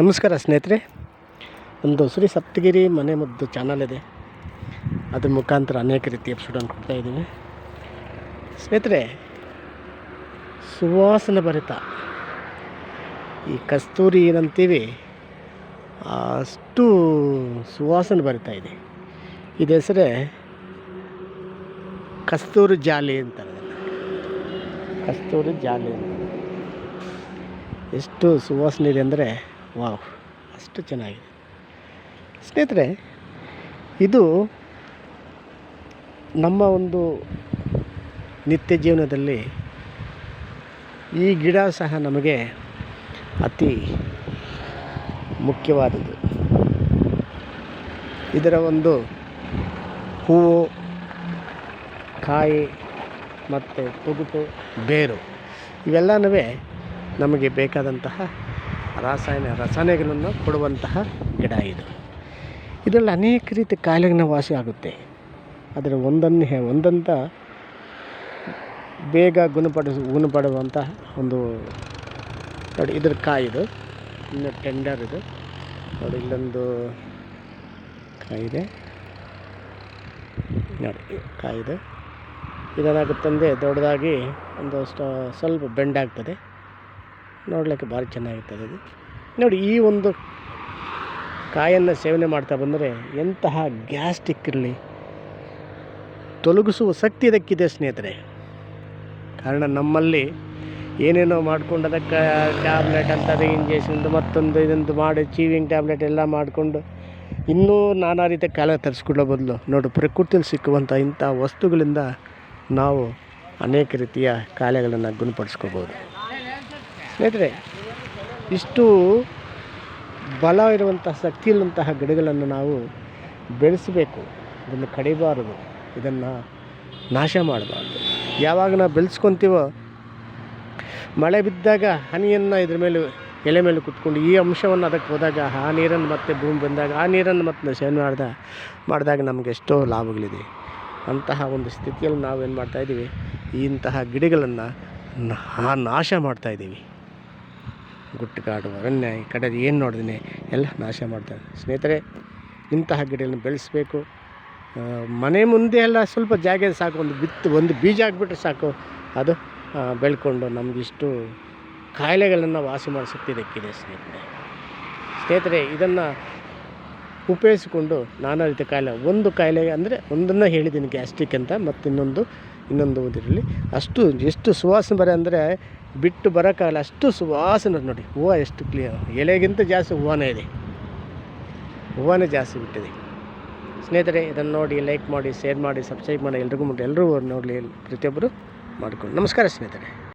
ನಮಸ್ಕಾರ ಸ್ನೇಹಿತರೆ, ಒಂದು ಶ್ರೀ ಸಪ್ತಗಿರಿ ಮನೆ ಮದ್ದು ಚಾನಲ್ ಇದೆ. ಅದ್ರ ಮುಖಾಂತರ ಅನೇಕ ರೀತಿ ಎಪಿಸೋಡನ್ನು ಕೊಡ್ತಾ ಇದ್ದೀನಿ ಸ್ನೇಹಿತರೆ, ಸುವಾಸನೆ ಭರಿತ ಈ ಕಸ್ತೂರಿ ಏನಂತೀವಿ, ಅಷ್ಟು ಸುವಾಸನೆ ಬರಿತಾ ಇದೆ. ಇದು ಹೆಸರೇ ಕಸ್ತೂರಿ ಜಾಲಿ ಅಂತಾರೆ. ಕಸ್ತೂರಿ ಜಾಲಿ ಅಂತ. ಎಷ್ಟು ಸುವಾಸನೆ ಇದೆ ಅಂದರೆ ವಾವ್, ಅಷ್ಟು ಚೆನ್ನಾಗಿದೆ. ಸ್ನೇಹಿತರೆ, ಇದು ನಮ್ಮ ಒಂದು ನಿತ್ಯ ಜೀವನದಲ್ಲಿ ಈ ಗಿಡ ಸಹ ನಮಗೆ ಅತಿ ಮುಖ್ಯವಾದದ್ದು. ಇದರ ಒಂದು ಹೂವು, ಕಾಯಿ ಮತ್ತು ತೊಗುಟು ಬೇರು ಇವೆಲ್ಲನೂ ನಮಗೆ ಬೇಕಾದಂತಹ ರಾಸಾಯನ ರಸಾಯನಗಳನ್ನು ಕೊಡುವಂತಹ ಗಿಡ ಇದು. ಇದರಲ್ಲಿ ಅನೇಕ ರೀತಿ ಕಾಯಿಲೆಗಳನ್ನ ವಾಸಿ ಆಗುತ್ತೆ. ಆದರೆ ಒಂದನ್ನು ಹೇ, ಒಂದಂತ ಬೇಗ ಗುಣಪಡಿಸ ಗುಣಪಡುವಂತಹ ಒಂದು ನೋಡಿ ಇದ್ರ ಕಾಯಿದು ಇನ್ನು ಟೆಂಡರ್ ಇದು. ನೋಡಿ ಇಲ್ಲೊಂದು ಕಾಯಿದೆ ನೋಡಿ ಕಾಯಿದೆ ಇದೇನಾಗುತ್ತಂದರೆ ದೊಡ್ಡದಾಗಿ ಒಂದು ಸ್ವಲ್ಪ ಬೆಂಡ್ ಆಗ್ತದೆ. ನೋಡಲಿಕ್ಕೆ ಭಾರಿ ಚೆನ್ನಾಗಿರ್ತದೆ ಅದು. ನೋಡಿ, ಈ ಒಂದು ಕಾಯನ್ನು ಸೇವನೆ ಮಾಡ್ತಾ ಬಂದರೆ ಎಂತಹ ಗ್ಯಾಸ್ಟಿಕ್ ಇರಲಿ, ತೊಲಗಿಸುವ ಶಕ್ತಿ ಇದಕ್ಕಿದೆ ಸ್ನೇಹಿತರೆ. ಕಾರಣ ನಮ್ಮಲ್ಲಿ ಏನೇನೋ ಮಾಡ್ಕೊಂಡು ಅದಕ್ಕೆ ಟ್ಯಾಬ್ಲೆಟ್ ಅಂತದೆ ಇಂಜೆಕ್ಷನ್ದು ಮತ್ತೊಂದು ಇದೊಂದು ಮಾಡಿ ಚೀವಿಂಗ್ ಟ್ಯಾಬ್ಲೆಟ್ ಎಲ್ಲ ಮಾಡಿಕೊಂಡು ಇನ್ನೂ ನಾನಾ ರೀತಿಯ ಕಾಲ ತರಿಸ್ಕೊಳ್ಳೋ ಬದಲು ನೋಡು, ಪ್ರಕೃತಿಯಲ್ಲಿ ಸಿಕ್ಕುವಂಥ ಇಂಥ ವಸ್ತುಗಳಿಂದ ನಾವು ಅನೇಕ ರೀತಿಯ ಕಾಯಿಲೆಗಳನ್ನು ಗುಣಪಡಿಸ್ಕೋಬೋದು. ಸ್ನೇಹಿತರೆ, ಇಷ್ಟು ಬಲ ಇರುವಂಥ ಶಕ್ತಿ ಇರುವಂತಹ ಗಿಡಗಳನ್ನು ನಾವು ಬೆಳೆಸಬೇಕು. ಇದನ್ನು ಕಡಿಬಾರದು. ಇದನ್ನು ನಾಶ ಮಾಡಬಾರ್ದು. ಯಾವಾಗ ನಾವು ಬೆಳೆಸ್ಕೊತೀವೋ, ಮಳೆ ಬಿದ್ದಾಗ ಹನಿಯನ್ನು ಇದ್ರ ಮೇಲೆ, ಎಲೆ ಮೇಲೆ ಕುತ್ಕೊಂಡು ಈ ಅಂಶವನ್ನು ಅದಕ್ಕೆ ಹೋದಾಗ ಆ ನೀರನ್ನು ಮತ್ತೆ ಭೂಮಿ ಬಂದಾಗ, ಆ ನೀರನ್ನು ಮತ್ತೆ ಸೇವನೆ ಮಾಡಿದ, ಮಾಡಿದಾಗ ನಮಗೆ ಎಷ್ಟೋ ಲಾಭಗಳಿದೆ. ಅಂತಹ ಒಂದು ಸ್ಥಿತಿಯಲ್ಲಿ ನಾವೇನು ಮಾಡ್ತಾಯಿದ್ದೀವಿ ಇಂತಹ ಗಿಡಗಳನ್ನು ನಾಶ ಮಾಡ್ತಾಯಿದ್ದೀವಿ ಗುಟ್ಟುಕಾಡು ಅರಣ್ಯ ಈ ಕಡೆ ಏನು ನೋಡಿದ್ದೀನಿ ಎಲ್ಲ ನಾಶ ಮಾಡ್ತಾರೆ ಸ್ನೇಹಿತರೆ, ಇಂತಹ ಗಿಡಗಳನ್ನ ಬೆಳೆಸಬೇಕು. ಮನೆ ಮುಂದೆ ಎಲ್ಲ ಸ್ವಲ್ಪ ಜಾಗ ಸಾಕು. ಒಂದು ಬಿತ್ತು, ಒಂದು ಬೀಜ ಹಾಕ್ಬಿಟ್ರೆ ಸಾಕು. ಅದು ಬೆಳ್ಕೊಂಡು ನಮಗಿಷ್ಟು ಕಾಯಿಲೆಗಳನ್ನು ವಾಸಿ ಮಾಡಿಸುತ್ತೆ ಇದಕ್ಕಿದೆ ಸ್ನೇಹಿತರೆ. ಸ್ನೇಹಿತರೆ, ಇದನ್ನು ಉಪಯೋಗಿಸಿಕೊಂಡು ನಾನಾ ರೀತಿಯ ಕಾಯಿಲೆ, ಒಂದು ಕಾಯಿಲೆ ಅಂದರೆ ಒಂದನ್ನು ಹೇಳಿದ್ದೀನಿ ಗ್ಯಾಸ್ಟ್ರಿಕ್ ಅಂತ ಮತ್ತು ಇನ್ನೊಂದು ಇನ್ನೊಂದು ಇದರಲ್ಲಿ ಅಷ್ಟು, ಎಷ್ಟು ಸುವಾಸನೆ ಬರೆ ಅಂದರೆ ಬಿಟ್ಟು ಬರೋಕ್ಕಾಗಲ್ಲ ಅಷ್ಟು ಸುವಾಸನೆ ನೋಡಿ. ಹೂವು ಎಷ್ಟು ಕ್ಲಿಯರ್ ಎಲೆಗಿಂತ ಜಾಸ್ತಿ ಹೂವನೇ ಇದೆ. ಹೂವನೇ ಜಾಸ್ತಿ ಬಿಟ್ಟಿದೆ. ಸ್ನೇಹಿತರೆ, ಇದನ್ನು ನೋಡಿ ಲೈಕ್ ಮಾಡಿ ಶೇರ್ ಮಾಡಿ ಸಬ್ಸ್ಕ್ರೈಬ್ ಮಾಡಿ ಎಲ್ರಿಗೂ ಮುಟ್ಟಿ ಎಲ್ಲರೂ ನೋಡಲಿ ಪ್ರತಿಯೊಬ್ಬರು ಮಾಡಿಕೊಂಡು. ನಮಸ್ಕಾರ ಸ್ನೇಹಿತರೆ.